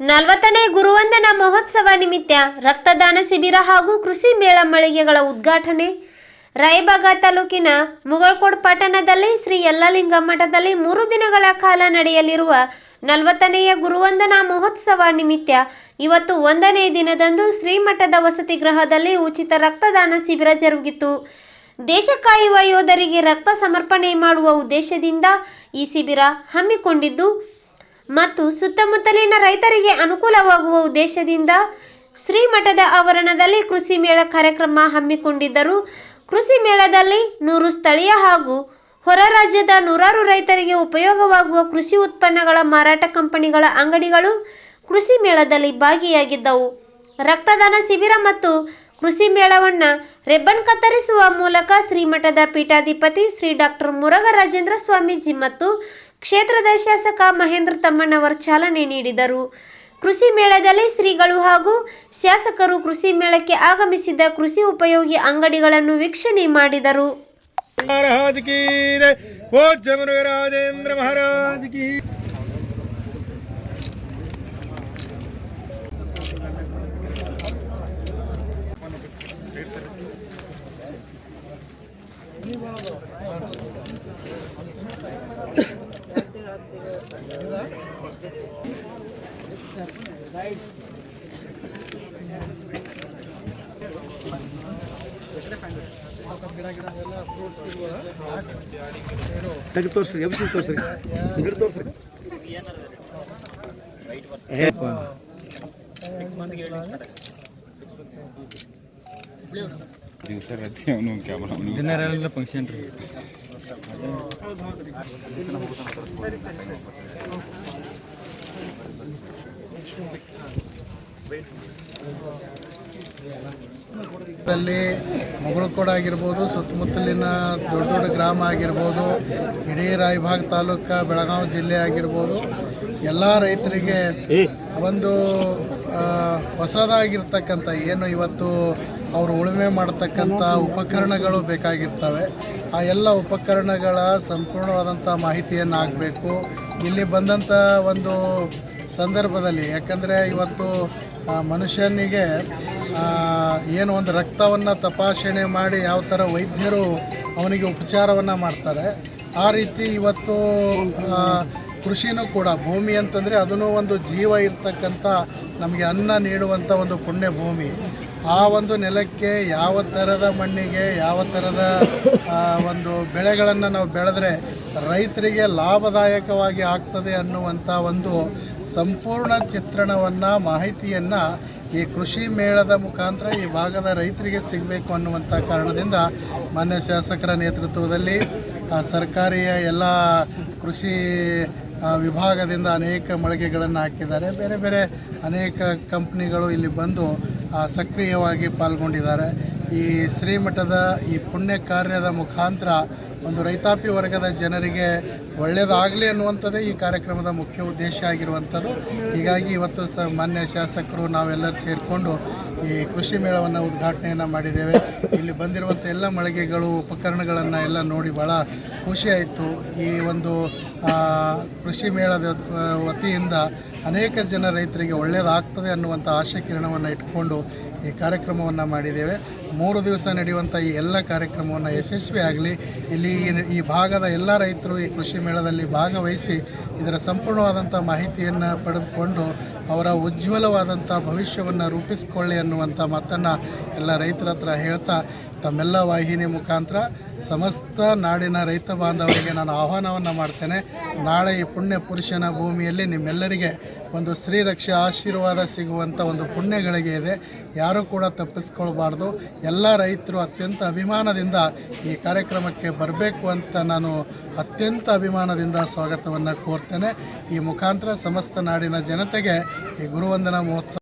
ನಲವತ್ತನೇ ಗುರುವಂದನಾ ಮಹೋತ್ಸವ ನಿಮಿತ್ತ ರಕ್ತದಾನ ಶಿಬಿರ ಹಾಗೂ ಕೃಷಿ ಮೇಳ ಮಳಿಗೆಗಳ ಉದ್ಘಾಟನೆ. ರಾಯಬಾಗ ತಾಲೂಕಿನ ಮುಗಳಕೋಡ್ ಪಟ್ಟಣದಲ್ಲಿ ಶ್ರೀ ಯಲ್ಲಲಿಂಗ ಮಠದಲ್ಲಿ ಮೂರು ದಿನಗಳ ಕಾಲ ನಡೆಯಲಿರುವ ನಲವತ್ತನೆಯ ಗುರುವಂದನಾ ಮಹೋತ್ಸವ ನಿಮಿತ್ತ ಇವತ್ತು ಒಂದನೇ ದಿನದಂದು ಶ್ರೀ ಮಠದ ವಸತಿ ಗೃಹದಲ್ಲಿ ಉಚಿತ ರಕ್ತದಾನ ಶಿಬಿರ ಜರುಗಿತು. ದೇಶ ಕಾಯುವ ಯೋಧರಿಗೆ ರಕ್ತ ಸಮರ್ಪಣೆ ಮಾಡುವ ಉದ್ದೇಶದಿಂದ ಈ ಶಿಬಿರ ಹಮ್ಮಿಕೊಂಡಿದ್ದು ಮತ್ತು ಸುತ್ತಮುತ್ತಲಿನ ರೈತರಿಗೆ ಅನುಕೂಲವಾಗುವ ಉದ್ದೇಶದಿಂದ ಶ್ರೀಮಠದ ಆವರಣದಲ್ಲಿ ಕೃಷಿ ಮೇಳ ಕಾರ್ಯಕ್ರಮ ಹಮ್ಮಿಕೊಂಡಿದ್ದರು. ಕೃಷಿ ಮೇಳದಲ್ಲಿ ನೂರು ಸ್ಥಳೀಯ ಹಾಗೂ ಹೊರ ರಾಜ್ಯದ ನೂರಾರು ರೈತರಿಗೆ ಉಪಯೋಗವಾಗುವ ಕೃಷಿ ಉತ್ಪನ್ನಗಳ ಮಾರಾಟ ಕಂಪನಿಗಳ ಅಂಗಡಿಗಳು ಕೃಷಿ ಮೇಳದಲ್ಲಿ ಭಾಗಿಯಾಗಿದ್ದವು. ರಕ್ತದಾನ ಶಿಬಿರ ಮತ್ತು ಕೃಷಿ ಮೇಳವನ್ನು ರೆಬ್ಬನ್ ಕತ್ತರಿಸುವ ಮೂಲಕ ಶ್ರೀಮಠದ ಪೀಠಾಧಿಪತಿ ಶ್ರೀ ಡಾಕ್ಟರ್ ಮುರಘರಾಜೇಂದ್ರ ಸ್ವಾಮೀಜಿ ಮತ್ತು ಕ್ಷೇತ್ರದ ಶಾಸಕ ಮಹೇಂದ್ರ ತಮ್ಮಣ್ಣವರ್ ಚಾಲನೆ ನೀಡಿದರು. ಕೃಷಿ ಮೇಳದಲ್ಲಿ ಶ್ರೀಗಳು ಹಾಗೂ ಶಾಸಕರು ಕೃಷಿ ಮೇಳಕ್ಕೆ ಆಗಮಿಸಿದ ಕೃಷಿ ಉಪಯೋಗಿ ಅಂಗಡಿಗಳನ್ನು ವೀಕ್ಷಣೆ ಮಾಡಿದರು. ತೆಗೆದು ತೋರಿಸ್ರಿ ಎಬ್ಸಿ ತೋರಿಸ್ರಿ. ಗಿಡ ತೋರಿಸ್ರಿ. ದಿವಸ ರಾತ್ರಿ ಅವನು ಕ್ಯಾಮ್ರಾ ಅವನು. ಫಂಕ್ಷನ್ ರೀ. ಅಲ್ಲಿ ಮುಗಳಕೋಡ ಆಗಿರ್ಬೋದು ಸುತ್ತಮುತ್ತಲಿನ ದೊಡ್ಡ ದೊಡ್ಡ ಗ್ರಾಮ ಆಗಿರ್ಬೋದು ಇಡೀ ರಾಯಭಾಗ ತಾಲೂಕು ಬೆಳಗಾವಿ ಜಿಲ್ಲೆ ಆಗಿರ್ಬೋದು ಎಲ್ಲ ರೈತರಿಗೆ ಒಂದು ಹೊಸದಾಗಿರ್ತಕ್ಕಂಥ ಏನು ಇವತ್ತು ಅವರು ಉಳುಮೆ ಮಾಡತಕ್ಕಂಥ ಉಪಕರಣಗಳು ಬೇಕಾಗಿರ್ತವೆ. ಆ ಎಲ್ಲ ಉಪಕರಣಗಳ ಸಂಪೂರ್ಣವಾದಂಥ ಮಾಹಿತಿಯನ್ನು ಆಗಬೇಕು. ಇಲ್ಲಿ ಬಂದಂಥ ಒಂದು ಸಂದರ್ಭದಲ್ಲಿ, ಯಾಕಂದರೆ ಇವತ್ತು ಮನುಷ್ಯನಿಗೆ ಏನು ಒಂದು ರಕ್ತವನ್ನು ತಪಾಸಣೆ ಮಾಡಿ ಯಾವ ಥರ ವೈದ್ಯರು ಅವನಿಗೆ ಉಪಚಾರವನ್ನು ಮಾಡ್ತಾರೆ, ಆ ರೀತಿ ಇವತ್ತು ಕೃಷಿನೂ ಕೂಡ, ಭೂಮಿ ಅಂತಂದರೆ ಅದನ್ನು ಒಂದು ಜೀವ ಇರ್ತಕ್ಕಂಥ ನಮಗೆ ಅನ್ನ ನೀಡುವಂಥ ಒಂದು ಪುಣ್ಯ ಭೂಮಿ ಆ ಒಂದು ನೆಲಕ್ಕೆ ಯಾವ ಥರದ ಮಣ್ಣಿಗೆ, ಯಾವ ಥರದ ಒಂದು ಬೆಳೆಗಳನ್ನು ನಾವು ಬೆಳೆದ್ರೆ ರೈತರಿಗೆ ಲಾಭದಾಯಕವಾಗಿ ಆಗ್ತದೆ ಅನ್ನುವಂಥ ಒಂದು ಸಂಪೂರ್ಣ ಚಿತ್ರಣವನ್ನು, ಮಾಹಿತಿಯನ್ನು ಈ ಕೃಷಿ ಮೇಳದ ಮುಖಾಂತರ ಈ ಭಾಗದ ರೈತರಿಗೆ ಸಿಗಬೇಕು ಅನ್ನುವಂಥ ಕಾರಣದಿಂದ ಮಾನ್ಯ ಶಾಸಕರ ನೇತೃತ್ವದಲ್ಲಿ ಸರ್ಕಾರಿಯ ಎಲ್ಲ ಕೃಷಿ ವಿಭಾಗದಿಂದ ಅನೇಕ ಮಳಿಗೆಗಳನ್ನು ಹಾಕಿದ್ದಾರೆ. ಬೇರೆ ಬೇರೆ ಅನೇಕ ಕಂಪ್ನಿಗಳು ಇಲ್ಲಿ ಬಂದು ಸಕ್ರಿಯವಾಗಿ ಪಾಲ್ಗೊಂಡಿದ್ದಾರೆ. ಈ ಶ್ರೀಮಠದ ಈ ಪುಣ್ಯ ಕಾರ್ಯದ ಮುಖಾಂತರ ಒಂದು ರೈತಾಪಿ ವರ್ಗದ ಜನರಿಗೆ ಒಳ್ಳೆಯದಾಗಲಿ ಅನ್ನುವಂಥದ್ದೇ ಈ ಕಾರ್ಯಕ್ರಮದ ಮುಖ್ಯ ಉದ್ದೇಶ ಆಗಿರುವಂಥದ್ದು. ಹೀಗಾಗಿ ಇವತ್ತು ಸ ಮಾನ್ಯ ಶಾಸಕರು ನಾವೆಲ್ಲರೂ ಸೇರಿಕೊಂಡು ಈ ಕೃಷಿ ಮೇಳವನ್ನು ಉದ್ಘಾಟನೆಯನ್ನು ಮಾಡಿದ್ದೇವೆ. ಇಲ್ಲಿ ಬಂದಿರುವಂಥ ಎಲ್ಲ ಮಳಿಗೆಗಳು, ಉಪಕರಣಗಳನ್ನು ಎಲ್ಲ ನೋಡಿ ಭಾಳ ಖುಷಿಯಾಯಿತು ಈ ಒಂದು ಕೃಷಿ ಮೇಳದ ವತಿಯಿಂದ ಅನೇಕ ಜನ ರೈತರಿಗೆ ಒಳ್ಳೆಯದಾಗ್ತದೆ ಅನ್ನುವಂಥ ಆಶಯ ಕಿರಣವನ್ನು ಇಟ್ಕೊಂಡು ಈ ಕಾರ್ಯಕ್ರಮವನ್ನು ಮಾಡಿದ್ದೇವೆ. ಮೂರು ದಿವಸ ನಡೆಯುವಂಥ ಈ ಎಲ್ಲ ಕಾರ್ಯಕ್ರಮವನ್ನು ಯಶಸ್ವಿ ಆಗಲಿ. ಇಲ್ಲಿ ಈ ಭಾಗದ ಎಲ್ಲ ರೈತರು ಈ ಕೃಷಿ ಮೇಳದಲ್ಲಿ ಭಾಗವಹಿಸಿ ಇದರ ಸಂಪೂರ್ಣವಾದಂಥ ಮಾಹಿತಿಯನ್ನು ಪಡೆದುಕೊಂಡು ಅವರ ಉಜ್ವಲವಾದಂಥ ಭವಿಷ್ಯವನ್ನು ರೂಪಿಸ್ಕೊಳ್ಳಿ ಅನ್ನುವಂಥ ಮಾತನ್ನು ಎಲ್ಲ ರೈತರ ಹತ್ರ ಹೇಳ್ತಾ ತಮ್ಮೆಲ್ಲ ವಾಹಿನಿ ಮುಖಾಂತರ ಸಮಸ್ತ ನಾಡಿನ ರೈತ ಬಾಂಧವರಿಗೆ ನಾನು ಆಹ್ವಾನವನ್ನು ಮಾಡ್ತೇನೆ. ನಾಳೆ ಈ ಪುಣ್ಯ ಪುರುಷನ ಭೂಮಿಯಲ್ಲಿ ನಿಮ್ಮೆಲ್ಲರಿಗೆ ಒಂದು ಶ್ರೀರಕ್ಷೆ ಆಶೀರ್ವಾದ ಸಿಗುವಂಥ ಒಂದು ಪುಣ್ಯಗಳಿಗೆ ಇದೆ. ಯಾರೂ ಕೂಡ ತಪ್ಪಿಸ್ಕೊಳ್ಬಾರ್ದು. ಎಲ್ಲ ರೈತರು ಅತ್ಯಂತ ಅಭಿಮಾನದಿಂದ ಈ ಕಾರ್ಯಕ್ರಮಕ್ಕೆ ಬರಬೇಕು ಅಂತ ನಾನು ಅತ್ಯಂತ ಅಭಿಮಾನದಿಂದ ಸ್ವಾಗತವನ್ನು ಕೋರ್ತೇನೆ. ಈ ಮುಖಾಂತರ ಸಮಸ್ತ ನಾಡಿನ ಜನತೆಗೆ ಈ ಗುರುವಂದನ ಮಹೋತ್ಸವ